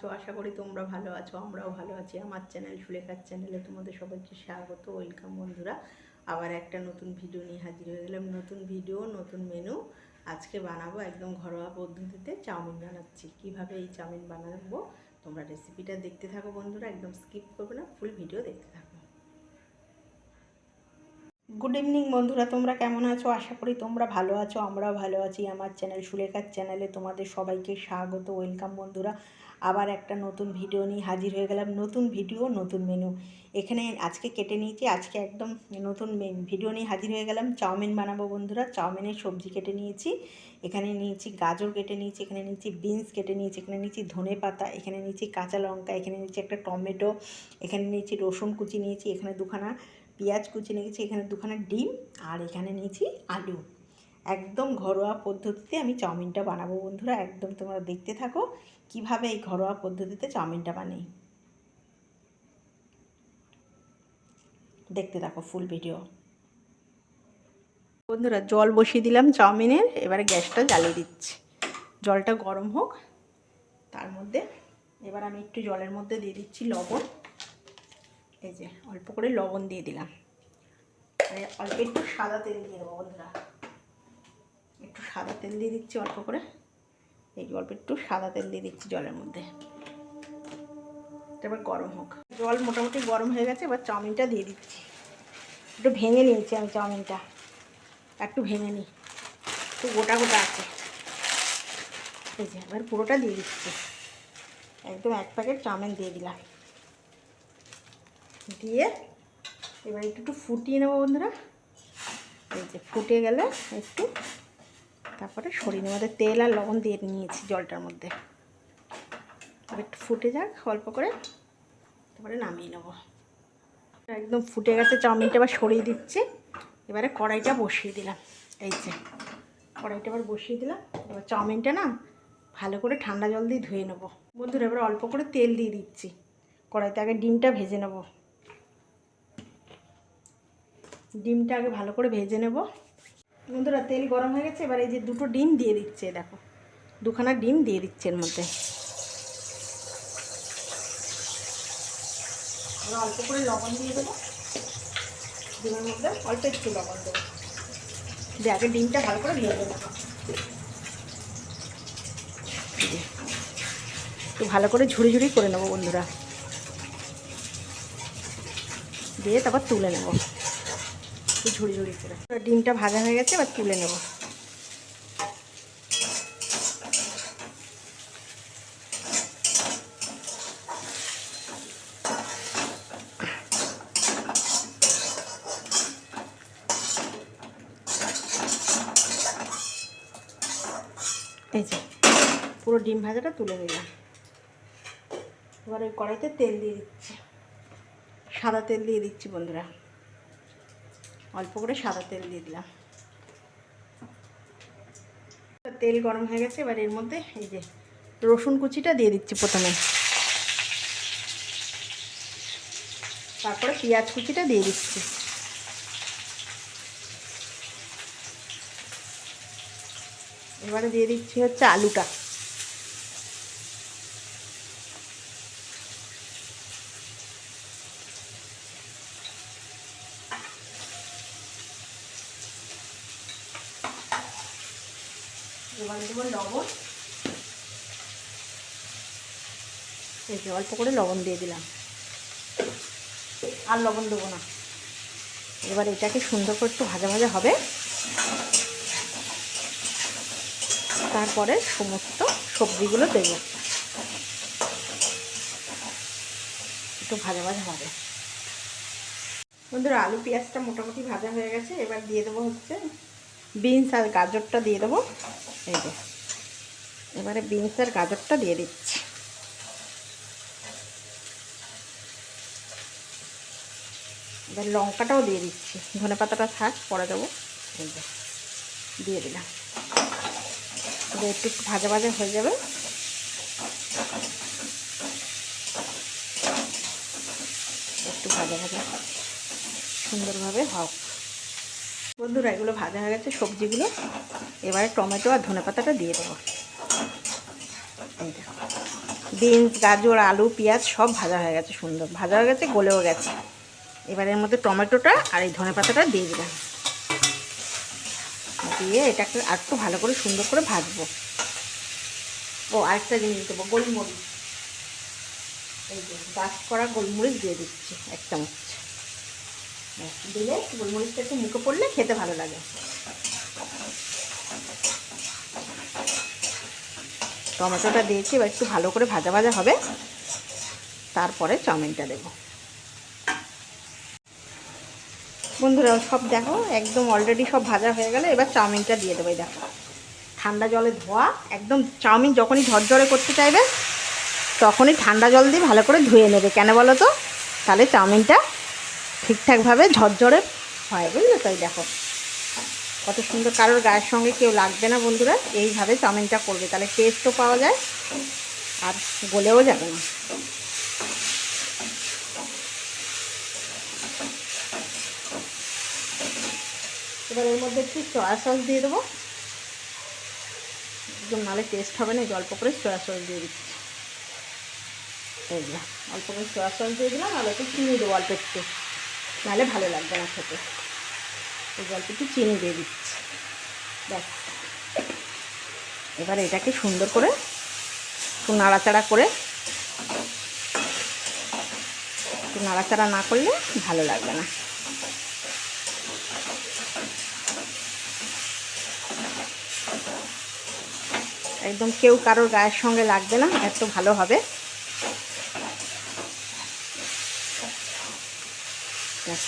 আছো? আশা করি তোমরা ভালো আছো, আমরাও ভালো আছি। আমার চ্যানেল সুলেখার চ্যানেলে তোমাদের সবাইকে স্বাগত, ওয়েলকাম বন্ধুরা। আবার একটা নতুন ভিডিও নিয়ে হাজির হয়ে গেলাম। নতুন ভিডিও, নতুন মেনু। আজকে বানাবো একদম ঘরোয়া পদ্ধতিতে চাউমিন বানাচ্ছি। কীভাবে এই চাউমিন বানাবো? তোমরা রেসিপিটা দেখতে থাকো বন্ধুরা, একদম স্কিপ করবে না ফুল ভিডিও দেখতে থাকো। গুড ইভিনিং বন্ধুরা, তোমরা কেমন আছো? আশা করি তোমরা ভালো আছো, আমরাও ভালো আছি। আমার চ্যানেল সুলেখার চ্যানেলে তোমাদের সবাইকে স্বাগত, ওয়েলকাম বন্ধুরা। আবার একটা নতুন ভিডিও নিয়ে হাজির হয়ে গেলাম। নতুন ভিডিও, নতুন মেনু এখানে আজকে কেটে নিয়েছি, আজকে একদম নতুন ভিডিও নিয়ে হাজির হয়ে গেলাম, চাউমিন বানাবো বন্ধুরা। চাউমিনের সবজি কেটে নিয়েছি। এখানে নিয়েছি গাজর কেটে নিয়েছি, এখানে নিয়েছি বিনস কেটে নিয়েছি, এখানে নিয়েছি ধনে পাতা, এখানে নিয়েছি কাঁচা লঙ্কা, এখানে নিয়েছি একটা টমেটো, এখানে নিয়েছি রসুন কুচি নিয়েছি, এখানে দুখানা পেঁয়াজ কুচি নিয়েছি, এখানে দুখানা ডিম, আর এখানে নিয়েছি আলু। একদম ঘরোয়া পদ্ধতিতে আমি চাউমিনটা বানাবো বন্ধুরা। একদম তোমরা দেখতে থাকো। কীভাবে এই ঘরোয়া পদ্ধতিতে চাউমিনটা বানাই? দেখতে থাকো ফুল ভিডিও বন্ধুরা, জল বসিয়ে দিলাম চাউমিনের, এবারে গ্যাসটা জ্বালিয়ে দিচ্ছি। জলটা গরম হোক, তার মধ্যে এবার আমি একটু জলের মধ্যে দিয়ে দিচ্ছি লবণ। এই যে, অল্প করে লবণ দিয়ে দিলাম। অল্প একটু সাদা তেল দিয়ে দেবো বন্ধুরা। একটু সাদা তেল দিয়ে দিচ্ছি অল্প করে। এই অল্প একটু সাদা তেল দিয়ে দিচ্ছি জলের মধ্যে। এবার গরম হোক। জল মোটামুটি গরম হয়ে গেছে, এবার চাউমিনটা দিয়ে দিচ্ছি। একটু ভেঙে নিয়েছি আমি চাউমিনটা। একটু ভেঙে নিই। একটু গোটা গোটা আছে। এই যে, এবার পুরোটা দিয়ে দিচ্ছি। একদম এক প্যাকেট চাউমিন দিয়ে দিলাম। দিয়ে এবার একটু একটু ফুটিয়ে নেব বন্ধুরা। এই যে ফুটে গেলে একটু তারপরে সরিয়ে নেব তেল আর লবণ দিয়ে নিয়েছি জলটার মধ্যে। একটু ফুটে যাক, অল্প করে। তারপরে নামিয়ে নেব। একদম ফুটে গেছে চাউমিনটা আবার সরিয়ে দিচ্ছি। এবারে কড়াইটা বসিয়ে দিলাম। এই যে, কড়াইটা আবার বসিয়ে দিলাম। এবার চাউমিনটা না ভালো করে ঠান্ডা জল দিয়ে ধুয়ে নেব। বন্ধুরা, এবার অল্প করে তেল দিয়ে দিচ্ছি। কড়াইতে আগে ডিমটা ভেজে নেব। ডিমটা আগে ভালো করে ভেজে নেব। বন্ধুরা তেল গরম হয়ে গেছে এবার এই যে দুটো ডিম দিয়ে দিচ্ছে দেখো। দুখানা ডিম দিয়ে দিচ্ছে এর মধ্যে। অল্প করে লবণ দিয়ে দেবো। ডিমের মধ্যে অল্প একটু লবণ দেবো। দিয়ে আগে ডিমটা ভালো করে ভেজে নেব। একটু ভালো করে ঝুড়ি ঝুড়ি করে নেব বন্ধুরা। দিয়ে তারপর তুলে নেব। একটু ঝুড়ি ঝুড়ি করে। ডিমটা ভাজা হয়ে গেছে, এবার তুলে নেব। এই যে, পুরো ডিম ভাজাটা তুলে নিলাম। এবার ওই কড়াইতে তেল দিয়ে দিচ্ছি। সাদা তেল দিয়ে দিচ্ছি বন্ধুরা। অল্প করে সাদা তেল দিয়ে দিলাম। তেল গরম হয়ে গেছে, এবার এর মধ্যে এই যে রসুন কুচিটা দিয়ে দিচ্ছি প্রথমে। তারপরে পেঁয়াজ কুচিটা দিয়ে দিচ্ছি। এবারে দিয়ে দিচ্ছি হচ্ছে আলুটা। এবার দেবো লবণ। এই যে অল্প করে লবণ দিয়ে দিলাম। আর লবণ দেবো না। এবার এটাকে সুন্দর করে একটু ভাজা ভাজা হবে। তারপরে সমস্ত সবজিগুলো দেবো। একটু ভাজা ভাজা হবে। বন্ধুরা, আলু, পেঁয়াজটা মোটামুটি ভাজা হয়ে গেছে। এবার দিয়ে দেবো হচ্ছে বিনস আর গাজরটা দিয়ে দেবো। এই যে, এবারে বিনস আর গাজরটা দিয়ে দিচ্ছি। এবার লঙ্কাটাও দিয়ে দিচ্ছি। ধনে পাতাটা থাক, পরে দেবো। দিয়ে দিলাম। একটু ভাজা ভাজা হয়ে যাবে। একটু ভাজা ভাজা, সুন্দরভাবে হোক। বন্ধুরা, এগুলো ভাজা হয়ে গেছে সবজিগুলো। এবারে টমেটো আর ধনে পাতাটা দিয়ে দেবো। বিনস, গাজর, আলু, পেঁয়াজ সব ভাজা হয়ে গেছে সুন্দর। ভাজা হয়ে গেছে, গলেও গেছে। এবার এর মধ্যে টমেটোটা আর এই ধনে পাতাটা দিয়ে দিলাম। দিয়ে এটাকে আর একটু ভালো করে সুন্দর করে ভাজবো। ও, আরেকটা জিনিস দেবো, গোলমরিচ। এই যে গাছ করা গোলমরিচ দিয়ে দিচ্ছি, এক চামচ। দিলে গোলমরিচটা একটু মুখে পড়লে খেতে ভালো লাগে। টমেটোটা দিয়েছি, এবার একটু ভালো করে ভাজা ভাজা হবে। তারপরে চাউমিনটা দেবো। বন্ধুরা, সব দেখো, একদম অলরেডি সব ভাজা হয়ে গেলে এবার চাউমিনটা দিয়ে দেবো দেখো। ঠান্ডা জলে ধোয়া, একদম চাউমিন যখনই ঝরঝরে করতে চাইবে, তখনই ঠান্ডা জল দিয়ে ভালো করে ধুয়ে নেবে। কেন বলো তো? তাহলে চাউমিনটা ঠিকঠাকভাবে ঝরঝরে হয়, বুঝলে তাই দেখো। কত সুন্দর, কারোর গায়ের সঙ্গে কেউ লাগবে না বন্ধুরা, এইভাবে চাউমিনটা করবে, তাহলে টেস্টও পাওয়া যায় আর গলেও যাবে না। এবার এর মধ্যে একটু সয়া সস দিয়ে দেবো। একদম নাহলে টেস্ট হবে না অল্প করে সয়া সস দিয়ে দিচ্ছি। অল্প করে সয়া সস দিয়ে দিলাম, আর একটু চিনি দেবো অল্প একটু নাহলে ভালো লাগবে না খেতে। যে অল্প একটু চিনি দিয়ে দিচ্ছি। ব্যাস। এবার এটাকে সুন্দর করে একটু নাড়াচাড়া করে একটু নাড়াচাড়া না করলে ভালো লাগবে না। একদম কেউ কারোর গায়ের সঙ্গে লাগবে না, এত ভালো হবে। ব্যাস।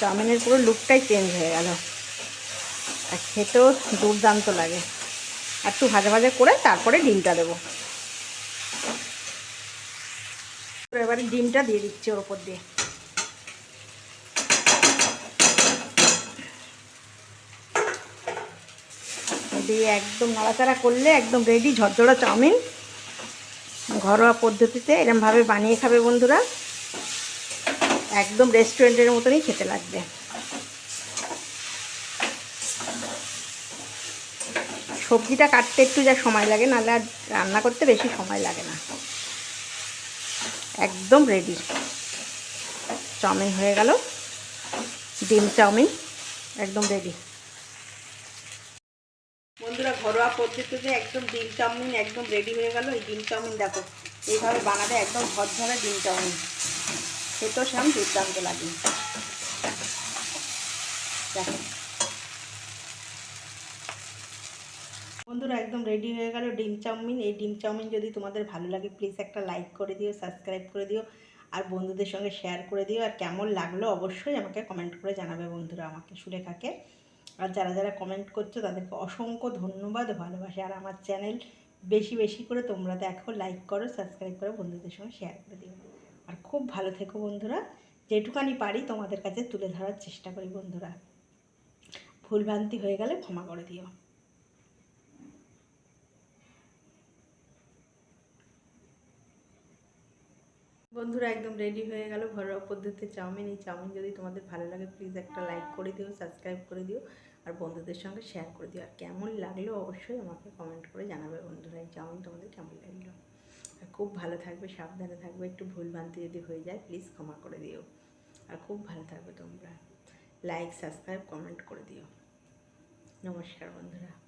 চাউমিনের পুরো লুকটাই চেঞ্জ হয়ে গেল। আর খেতেও দুর্দান্ত লাগে। আর একটু ভাজা ভাজা করে তারপরে ডিমটা দেবো। এবারে ডিমটা দিয়ে দিচ্ছি ওর ওপর দিয়ে। দিয়ে একদম নাড়াচাড়া করলে একদম রেডি ঝরঝরা চাউমিন। ঘরোয়া পদ্ধতিতে এরমভাবে বানিয়ে খাবে বন্ধুরা। একদম রেস্টুরেন্টের মতনই খেতে লাগবে। সবজিটা কাটতে একটু যা সময় লাগে, নাহলে আর রান্না করতে বেশি সময় লাগে না। একদম রেডি চাউমিন হয়ে গেল। ডিম চাউমিন, একদম রেডি বন্ধুরা, ঘরোয়া পদ্ধতিতে একদম ডিম চাউমিন একদম রেডি হয়ে গেল। এই ডিম চাউমিন দেখো, এইভাবে বানালে একদম ঝরঝরে ডিম চাউমিন। খেতেও সেরকম দুর্দান্ত লাগে। বন্ধুরা, একদম রেডি হয়ে গেল ডিম চাউমিন। এই ডিম চাউমিন যদি তোমাদের ভালো লাগে প্লিজ একটা লাইক করে দিও সাবস্ক্রাইব করে দিও, আর বন্ধুদের সঙ্গে শেয়ার করে দিও। আর কেমন লাগল অবশ্যই আমাকে কমেন্ট করে জানাবে বন্ধুরা আমাকে সুলেখাকে আর যারা যারা কমেন্ট করছ, তাদেরকে অসংখ্য ধন্যবাদ, ভালোবাসে। আর আমার চ্যানেল বেশি বেশি করে তোমরা দেখো লাইক করো সাবস্ক্রাইব করো, বন্ধুদের সঙ্গে শেয়ার করে দিও। আর খুব ভালো থেকো বন্ধুরা। যেটুকানি পারি তোমাদের কাছে তুলে ধরার চেষ্টা করি বন্ধুরা। ভুলভ্রান্তি হয়ে গেলে ক্ষমা করে দিও। বন্ধুরা, একদম রেডি হয়ে গেল ঘরোয়া পদ্ধতিতে চাউমিন। এই চাউমিন যদি তোমাদের ভালো লাগে প্লিজ একটা লাইক করে দিও সাবস্ক্রাইব করে দিও, আর বন্ধুদের সঙ্গে শেয়ার করে দিও। আর কেমন লাগল অবশ্যই আমাকে কমেন্ট করে জানাবে বন্ধুরা, এই চাউমিন তোমাদের কেমন লাগল? খুব ভালো থাকবে, সাবধানে থাকবে, একটু ভুল ভ্রান্তি যদি হয়ে যায় প্লিজ ক্ষমা করে দিও। আর খুব ভালো থাকবে তোমরা। লাইক সাবস্ক্রাইব কমেন্ট করে দিও। নমস্কার বন্ধুরা।